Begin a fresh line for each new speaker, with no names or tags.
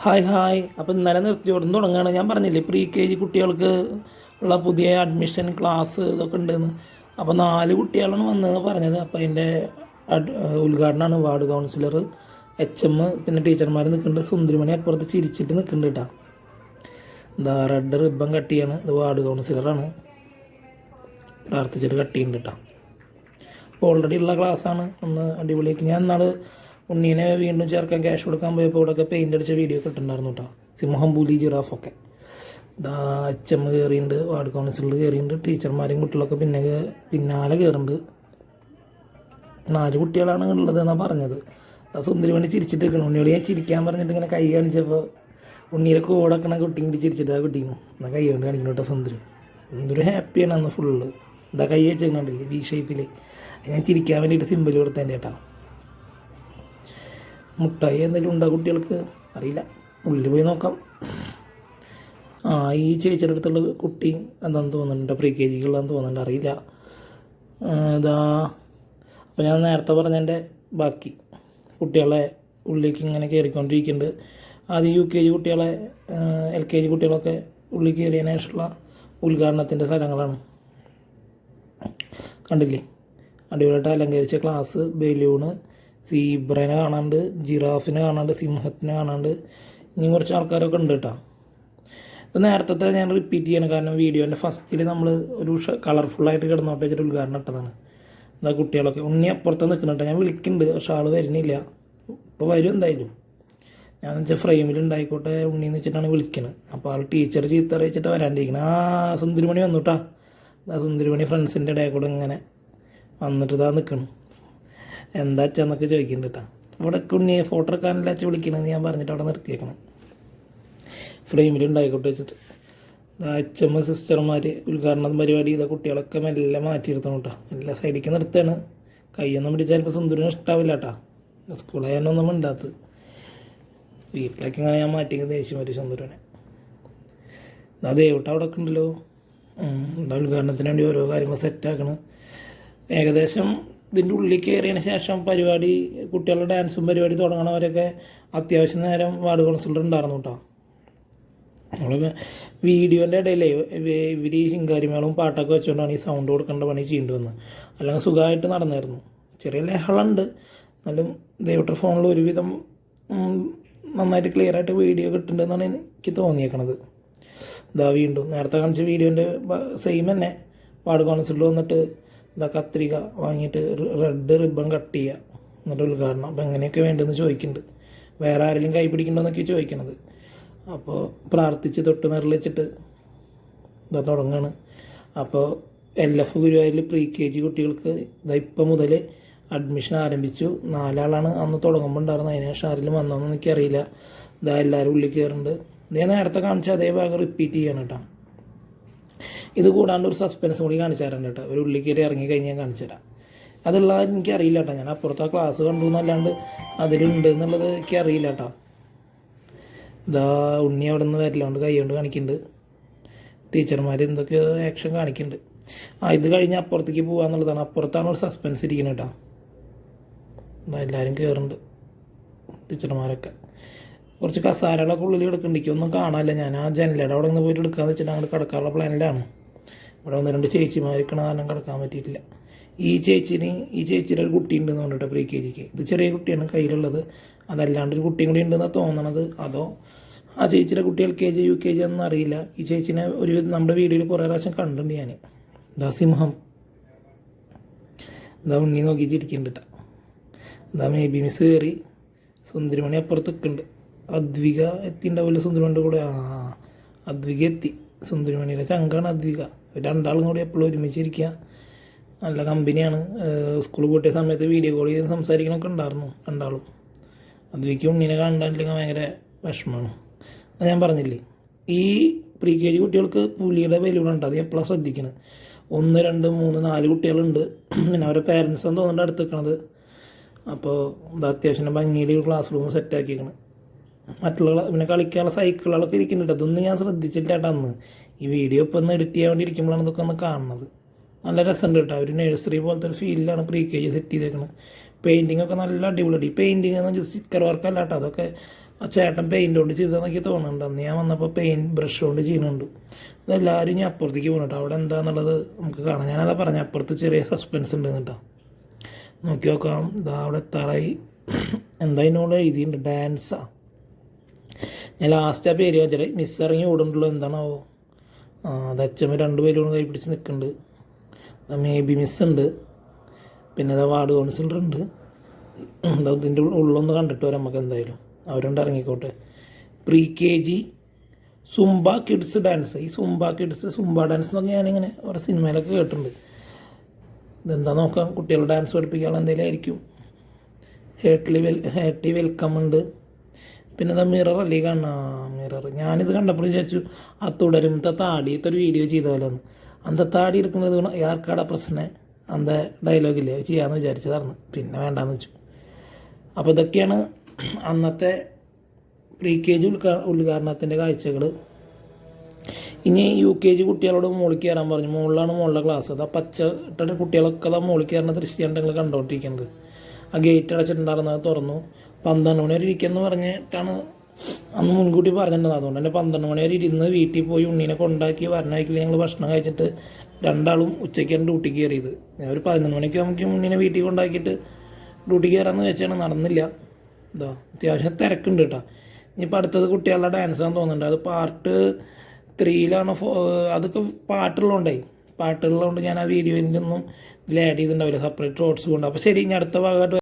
Hi hi. അപ്പോൾ ഇന്നലെ നിർത്തിയോടുന്ന് തുടങ്ങുകയാണ് ഞാൻ പറഞ്ഞില്ലേ പ്രീ കെ ജി കുട്ടികൾക്ക് ഉള്ള പുതിയ അഡ്മിഷൻ ക്ലാസ് ഇതൊക്കെ ഉണ്ടെന്ന്. അപ്പോൾ നാല് കുട്ടികളാണ് വന്നതെന്ന് പറഞ്ഞത്. അപ്പോൾ അതിന്റെ ഉദ്ഘാടനമാണ് വാർഡ് കൗൺസിലർ എച്ച് എം പിന്നെ ടീച്ചർമാർ നിൽക്കുന്നുണ്ട്. സുന്ദരിമണി അപ്പുറത്ത് ചിരിച്ചിട്ട് നിൽക്കുന്നുണ്ട് കേട്ടോ. എന്താ റെഡ് റിബൺ കട്ട് ചെയ്യാണ്. ഇത് വാർഡ് കൗൺസിലറാണ് പ്രാർത്ഥിച്ചിട്ട് കട്ട് ചെയ്യുന്നുണ്ട് കേട്ടോ. അപ്പോൾ ഓൾറെഡി ഉള്ള ക്ലാസ്സാണ് ഒന്ന് അടിപൊളിയാക്കി. ഞാൻ നാൾ ഉണ്ണീനെ വീണ്ടും ചേർക്കാൻ ക്യാഷ് കൊടുക്കാൻ പോയപ്പോൾ ഇവിടെയൊക്കെ പെയിന്റ് അടിച്ച വീഡിയോ ഒക്കെ ഇട്ടിട്ടുണ്ടായിരുന്നു കേട്ടോ. സിംഹം പുലി ജിറാഫൊക്കെ ഇതാ അച്ഛമ്മ കയറിയുണ്ട് വാർഡ് കൗൺസിലർ കയറിയിട്ടുണ്ട് ടീച്ചർമാരും കുട്ടികളൊക്കെ പിന്നെ പിന്നാലെ കയറുന്നുണ്ട് നാല് കുട്ടികളാണ് ഉള്ളത് എന്നാണ് പറഞ്ഞത്. ആ സുന്ദരി വേണ്ടി ചിരിച്ചിട്ട് നിൽക്കണം ഉണ്ണിയോട് ഞാൻ ചിരിക്കാൻ പറഞ്ഞിട്ട് ഇങ്ങനെ കൈ കാണിച്ചപ്പോൾ ഉണ്ണിയുടെ കൂടക്കണ കുട്ടിയും കൂടി ചിരിച്ചിട്ട് ആ കുട്ടീനെ. എന്നാൽ കൈ കൊണ്ട് കാണിക്കണം കേട്ടോ സുന്ദരി. എന്തൊരു ഹാപ്പിയാണ് അന്ന് ഫുള്ള് എന്താ കൈ വെച്ച് കണ്ടില്ലേ വി ഷേപ്പിൽ ഞാൻ ചിരിക്കാൻ വേണ്ടിയിട്ട് സിമ്പിൾ കൊടുത്തതിന്റെ കേട്ടോ. മുട്ടായി എന്തെങ്കിലും ഉണ്ടോ കുട്ടികൾക്ക്? അറിയില്ല. ഉള്ളിൽ പോയി നോക്കാം. ആ ഈ ചേച്ചിയുടെ അടുത്തുള്ള കുട്ടി എന്താണെന്ന് തോന്നുന്നുണ്ട്? പ്രീ കെ ജിക്കുള്ളതെന്ന് തോന്നുന്നുണ്ട്? അറിയില്ല. ഇതാ അപ്പോൾ ഞാൻ നേരത്തെ പറഞ്ഞതിന്റെ ബാക്കി. കുട്ടികളെ ഉള്ളിലേക്ക് ഇങ്ങനെ കയറിക്കൊണ്ടിരിക്കുന്നുണ്ട് ആദ്യം യു കെ ജി കുട്ടികളെ എൽ കെ ജി കുട്ടികളൊക്കെ ഉള്ളിൽ കയറിയതിന് ഉദ്ഘാടനത്തിന്റെ സ്ഥലങ്ങളാണ്. കണ്ടില്ലേ? അടിപൊളിയായിട്ട് അലങ്കരിച്ച ക്ലാസ് ബലൂണ് സീബ്രനെ കാണാണ്ട് ജിറാഫിനെ കാണാണ്ട് സിംഹത്തിനെ കാണാണ്ട് ഇനി കുറച്ച് ആൾക്കാരൊക്കെ ഉണ്ട് കേട്ടോ ഇത് നേരത്തെ ഞാൻ റിപ്പീറ്റ് ചെയ്യണം. കാരണം വീഡിയോന്റെ ഫസ്റ്റിൽ നമ്മൾ ഒരു കളർഫുള്ളായിട്ട് കിടന്നോട്ടെ വെച്ചിട്ട് ഉദ്ഘാടനം ഇട്ടതാണ്. എന്താ കുട്ടികളൊക്കെ? ഉണ്ണി അപ്പുറത്ത് നിൽക്കുന്നുണ്ട് ഞാൻ വിളിക്കുന്നുണ്ട് പക്ഷെ ആൾ വരുന്നില്ല. ഇപ്പോൾ വരും എന്തായാലും. ഞാൻ വെച്ചാൽ ഫ്രെയിമിൽ ഉണ്ടായിക്കോട്ടെ ഉണ്ണി എന്ന് വെച്ചിട്ടാണ് വിളിക്കുന്നത് അപ്പോൾ ആൾ ടീച്ചർ ചീത്ത അറിയിച്ചിട്ട് വരാണ്ടിരിക്കുന്നത് ആ സുന്ദരിമണി വന്നുട്ടാ ആ സുന്ദരിമണി ഫ്രണ്ട്സിന്റെ ഇടയിൽ കൂടെ ഇങ്ങനെ വന്നിട്ട് ഇതാ നിൽക്കണം എന്താ അച്ഛന്നൊക്കെ ചോദിക്കുന്നുണ്ട് കേട്ടോ ഇവിടെ ഉണ്ണിയെ ഫോട്ടോ എടുക്കാനല്ല അച്ഛൻ വിളിക്കണമെന്ന് ഞാൻ പറഞ്ഞിട്ട് അവിടെ നിർത്തിയേക്കണം. ഫ്രെയിമിൽ ഉണ്ടായിക്കോട്ടെ വെച്ചിട്ട് അച്ഛമ്മ സിസ്റ്റർമാർ ഉദ്ഘാടന പരിപാടി ചെയ്ത കുട്ടികളൊക്കെ മെല്ലെ മാറ്റിയിരുത്തണം കേട്ടോ എല്ലാ സൈഡിലേക്ക് നിർത്തുകയാണ്. കൈയൊന്നും പിടിച്ചാൽ ഇപ്പോൾ സുന്ദരനും ഇഷ്ടാവില്ല കേട്ടോ സ്കൂളായാലൊന്നും ഉണ്ടാത്തത് വീട്ടിലേക്ക് ഇങ്ങനെ ഞാൻ മാറ്റിയത് ദേഷ്യം വരും സുന്ദരനെ. അതേ വിട്ട അവിടെ ഉണ്ടല്ലോ. ഉദ്ഘാടനത്തിന് വേണ്ടി ഓരോ കാര്യങ്ങൾ സെറ്റാക്കണം ഏകദേശം ഇതിന്റെ ഉള്ളിൽ കയറിയതിന് ശേഷം പരിപാടി കുട്ടികളുടെ ഡാൻസും പരിപാടി തുടങ്ങണവരൊക്കെ അത്യാവശ്യം നേരം വാർഡ് കൗൺസിലർ ഉണ്ടായിരുന്നു കേട്ടോ. നമ്മൾ വീഡിയോന്റെ ഇടയിലേ ഇവർ ഈ ശിങ്കാരിമേളും പാട്ടൊക്കെ വെച്ചുകൊണ്ടാണ് ഈ സൗണ്ട് കൊടുക്കേണ്ട പണി ചെയ്യേണ്ടി വന്നത്. അല്ലെങ്കിൽ സുഖമായിട്ട് നടന്നായിരുന്നു. ചെറിയ ലഹളുണ്ട്. എന്നാലും ദൈവട്ടർ ഫോണിൽ ഒരുവിധം നന്നായിട്ട് ക്ലിയർ ആയിട്ട് വീഡിയോ കിട്ടുന്നുണ്ടെന്നാണ് എനിക്ക് തോന്നിയേക്കണത്. ഇതാ വീണ്ടും നേരത്തെ കാണിച്ച വീഡിയോന്റെ സെയിം തന്നെ. വാർഡ് കൗൺസിലർ വന്നിട്ട് ഇതാ കത്രിക വാങ്ങിയിട്ട് റെഡ് റിബൺ കട്ട് ചെയ്യുക എന്നിട്ട് ഉദ്ഘാടനം. അപ്പം എങ്ങനെയൊക്കെ വേണ്ടതെന്ന് ചോദിക്കുന്നുണ്ട് വേറെ ആരെങ്കിലും കൈ പിടിക്കണ്ടോന്നൊക്കെ ചോദിക്കണത്. അപ്പോൾ പ്രാർത്ഥിച്ച് തൊട്ട് നിറളിച്ചിട്ട് ഇതാ തുടങ്ങാണ്. അപ്പോൾ എൽ എഫ് ഗുരുവായൂരിൽ പ്രീ കെ ജി കുട്ടികൾക്ക് ഇതാ ഇപ്പം മുതൽ അഡ്മിഷൻ ആരംഭിച്ചു. നാലാളാണ് അന്ന് തുടങ്ങുമ്പോൾ ഉണ്ടായിരുന്നത് അതിന് ശേഷം ആരെങ്കിലും വന്നോന്ന് ഇതാ എല്ലാവരും ഉള്ളിൽ കയറുന്നുണ്ട് ഇതേ നേരത്തെ കാണിച്ച അതേ ഭാഗം റിപ്പീറ്റ് ചെയ്യണം കേട്ടോ. ഇത് കൂടാണ്ട് ഒരു സസ്പെൻസ് കൂടി കാണിച്ചു തരാം കേട്ടോ. ഒരു ഉള്ളിക്കേറി ഇറങ്ങി ഇറങ്ങി കഴിഞ്ഞാൽ കാണിച്ചു തരാം. അതുള്ള എനിക്കറിയില്ല കേട്ടോ. ഞാൻ അപ്പുറത്തെ ക്ലാസ് കണ്ടു എന്നല്ലാണ്ട് അതിലുണ്ട് എന്നുള്ളത് എനിക്ക് അറിയില്ല കേട്ടോ. ഇതാ ഉണ്ണി അവിടെ നിന്ന് വരലോണ്ട് കൈ കൊണ്ട് കാണിക്കുന്നുണ്ട്. ടീച്ചർമാർ എന്തൊക്കെയോ ആക്ഷൻ കാണിക്കുന്നുണ്ട്. ആ ഇത് കഴിഞ്ഞ് അപ്പുറത്തേക്ക് പോകാന്നുള്ളതാണ് അപ്പുറത്താണ് ഒരു സസ്പെൻസ് ഇരിക്കുന്നത് കേട്ടോ. എല്ലാവരും കയറുന്നുണ്ട് ടീച്ചർമാരൊക്കെ. കുറച്ച് കസാരകളൊക്കെ ഉള്ളിൽ കിടക്കുന്നുണ്ട്. ഒന്നും കാണാനില്ല. ഞാൻ ആ ജനലയുടെ അവിടെ നിന്ന് പോയിട്ട് എടുക്കാമെന്ന് വെച്ചിട്ട് അങ്ങോട്ട് കിടക്കാനുള്ള പ്ലാനിലാണ് ഇവിടെ ഒന്ന് രണ്ട് ചേച്ചിമാർക്ക് കാരണം കിടക്കാൻ പറ്റിയിട്ടില്ല. ഈ ചേച്ചിന് ഈ ചേച്ചിയുടെ ഒരു കുട്ടി ഉണ്ടെന്ന് പറഞ്ഞിട്ട് പ്രീ കെ ജിക്ക് ഇത് ചെറിയ കുട്ടിയാണ് കയ്യിലുള്ളത്. അതല്ലാണ്ട് ഒരു കുട്ടിയും കൂടി ഉണ്ടെന്നാണ് തോന്നണത്. അതോ ആ ചേച്ചിയുടെ കുട്ടി L K G U K G ഒന്നും അറിയില്ല. ഈ ചേച്ചിനെ ഒരു നമ്മുടെ വീഡിയോയിൽ കുറേ പ്രാവശ്യം കണ്ടിട്ടുണ്ട് ഞാൻ ദാ സിംഹം. ദാ ഉണ്ണി നോക്കി. ഇതാ മേ ബി മിസ് കയറി സുന്ദരിമണി അപ്പുറത്ത് നിൽക്കുന്നുണ്ട്. അദ്വിക എത്തിണ്ടാവില്ല സുന്ദരിമണിയുടെ കൂടെ? ആ അദ്വിക എത്തി. സുന്ദരിമണിയുടെ ചങ്കാണ് അദ്വിക. രണ്ടാളും കൂടി എപ്പോഴും ഒരുമിച്ചിരിക്കുക നല്ല കമ്പനിയാണ്. സ്കൂൾ പൂട്ടിയ സമയത്ത് വീഡിയോ കോൾ ചെയ്ത് സംസാരിക്കണമൊക്കെ ഉണ്ടായിരുന്നു രണ്ടാളും. അദ്വിക്ക് ഉണ്ണിനെ കണ്ടില്ലെങ്കിൽ ഭയങ്കര വിഷമമാണ്. അത് ഞാൻ പറഞ്ഞില്ലേ? ഈ പ്രീ കെ ജി കുട്ടികൾക്ക് പുലിയുടെ ബലൂണുണ്ട് അത് എപ്പോഴാണ് ശ്രദ്ധിക്കുന്നത് ഒന്ന് രണ്ട് മൂന്ന് നാല് കുട്ടികളുണ്ട്. പിന്നെ അവരെ പേരൻസ് എന്ന് തോന്നുന്നുണ്ട് അടുത്ത് നിൽക്കണത് അപ്പോൾ ഇത് അത്യാവശ്യം ഭംഗിയിൽ ക്ലാസ് റൂം സെറ്റാക്കിയിരിക്കണം മറ്റുള്ള പിന്നെ കളിക്കാനുള്ള സൈക്കിളുകളൊക്കെ ഇരിക്കുന്നുണ്ട്. അതൊന്നും ഞാൻ ശ്രദ്ധിച്ചിട്ടാണ് അന്ന്. ഈ വീഡിയോ ഇപ്പം ഒന്ന് എഡിറ്റ് ചെയ്യാൻ വേണ്ടി ഇതൊക്കെ ഒന്ന് കാണുന്നത്. നല്ല രസമുണ്ട് കേട്ടോ. ഒരു നഴ്സറി പോലത്തെ ഒരു ഫീലിലാണ് പ്രീ കെ ജി സെറ്റ് ചെയ്തേക്കുന്നത് പെയിന്റിംഗ് ഒക്കെ നല്ല അടിപൊളി പെയിന്റിംഗ് എന്ന് വെച്ചാൽ സ്റ്റിക്കർ വർക്ക് അല്ല കേട്ടോ. അതൊക്കെ ആ ചേട്ടൻ പെയിന്റ് കൊണ്ട് ചെയ്തതെന്നൊക്കെ തോന്നുന്നുണ്ട്. അന്ന് ഞാൻ വന്നപ്പോൾ പെയിന്റ് ബ്രഷ് കൊണ്ട് ചെയ്യുന്നുണ്ട്. അതെല്ലാവരും ഞാൻ അപ്പുറത്തേക്ക് പോകുന്നുണ്ട് അവിടെ എന്താണെന്നുള്ളത് നമുക്ക് കാണാം. ഞാനതാ പറഞ്ഞ അപ്പുറത്ത് ചെറിയ സസ്പെൻസ് ഉണ്ട് കേട്ടോ. നോക്കി നോക്കാം. ഇതാ അവിടെ എത്താറായി. എന്താ ഇതിനോട് എഴുതിയിട്ടുണ്ട്? ഡാൻസാ ഞാൻ ലാസ്റ്റ് ആ പേര് വെച്ചാൽ മിസ് ഇറങ്ങി ഓടുന്നുള്ളൂ എന്താണാവോ? ആ അത് അച്ഛമ്മ രണ്ട് പേരും കൈ പിടിച്ച് നിൽക്കുന്നുണ്ട്. മേ ബി മിസ് ഉണ്ട്. പിന്നെ അതാ വാർഡ് കൗൺസിലർ ഉണ്ട്. എന്താ ഇതിന്റെ ഉള്ളൊന്ന് കണ്ടിട്ട് വരാം നമുക്ക് എന്തായാലും. അവരുണ്ട് ഇറങ്ങിക്കോട്ടെ. Pre K G Zumba kids dance ഈ സുംബ കിഡ്സ് സുംബ ഡാൻസ് എന്നൊക്കെ ഞാനിങ്ങനെ ഓരോ സിനിമയിലൊക്കെ കേട്ടിട്ടുണ്ട്. ഇതെന്താ നോക്കാം? കുട്ടികളെ ഡാൻസ് പഠിപ്പിക്കാനുള്ള എന്തെങ്കിലും ആയിരിക്കും. ഹേട്ടി വെൽ ഹേട്ടി വെൽക്കം ഉണ്ട്. പിന്നെ ഇതാ അല്ലേ? കാണാ മിറർ ഞാനിത് കണ്ടപ്പോൾ വിചാരിച്ചു ആ തുടരുമത്തെ താടിയത്തെ ഒരു വീഡിയോ ചെയ്ത പോലെ ഒന്ന് അന്ത താടി ഇരിക്കുന്നത് യാർക്കാടാ പ്രശ്നം? അന്ത ഡയലോഗില്ലേ ചെയ്യാമെന്ന് വിചാരിച്ചതായിരുന്നു. പിന്നെ വേണ്ടാന്ന് വെച്ചു. അപ്പോൾ ഇതൊക്കെയാണ് അന്നത്തെ പ്രീ കെ ജി ഉദ്ഘാ ഉദ്ഘാടനത്തിന്റെ കാഴ്ചകൾ ഇനി യു കെ ജി കുട്ടികളോട് മുകളിൽ കയറാൻ പറഞ്ഞു. മുകളിലാണ് മുകളിലെ ക്ലാസ് അത് പച്ച ഇട്ടിട്ട് കുട്ടികളൊക്കെ അതാ മുകളിൽ കയറുന്ന ദൃശ്യമാണ് നിങ്ങൾ കണ്ടുകൊണ്ടിരിക്കുന്നത് ആ ഗേറ്റ് അടച്ചിട്ടുണ്ടായിരുന്നത് തുറന്നു. പന്ത്രണ്ട് മണി വരെ ഇരിക്കുമെന്ന് പറഞ്ഞിട്ടാണ് അന്ന് മുൻകൂട്ടി പറഞ്ഞിട്ടുണ്ടായിരുന്നു അതുകൊണ്ട് തന്നെ പന്ത്രണ്ട് മണി വരെ ഇരുന്ന് വീട്ടിൽ പോയി ഉണ്ണീനെ കൊണ്ടാക്കി വരണമാക്കില്ല ഞങ്ങൾ ഭക്ഷണം കഴിച്ചിട്ട് രണ്ടാളും ഉച്ചയ്ക്കാണ് ഡ്യൂട്ടിക്ക് കയറിയത്. ഞാൻ ഒരു പതിനൊന്ന് മണിക്ക് നമുക്ക് ഉണ്ണീനെ വീട്ടിൽ കൊണ്ടാക്കിയിട്ട് ഡ്യൂട്ടിക്ക് കയറാമെന്ന് വെച്ചാണ്. നടന്നില്ല. ഇതാ അത്യാവശ്യം തിരക്കുണ്ട് കേട്ടോ. ഇനിയിപ്പോൾ അടുത്തത് കുട്ടികളുടെ ഡാൻസ് ആണെന്ന് തോന്നുന്നുണ്ട്. അത് പാർട്ട് ത്രീയിലാണ് അതൊക്കെ പാട്ടുള്ളതുകൊണ്ടേ. പാട്ടുള്ളതുകൊണ്ട് ഞാൻ ആ വീഡിയോയിൽ നിന്നും ഇതിൽ ആഡ് ചെയ്തിട്ടുണ്ടാവില്ല. സെപ്പറേറ്റ് ഷോർട്സ് കൊണ്ട്. അപ്പോൾ ശരി ഇനി അടുത്ത ഭാഗമായിട്ട്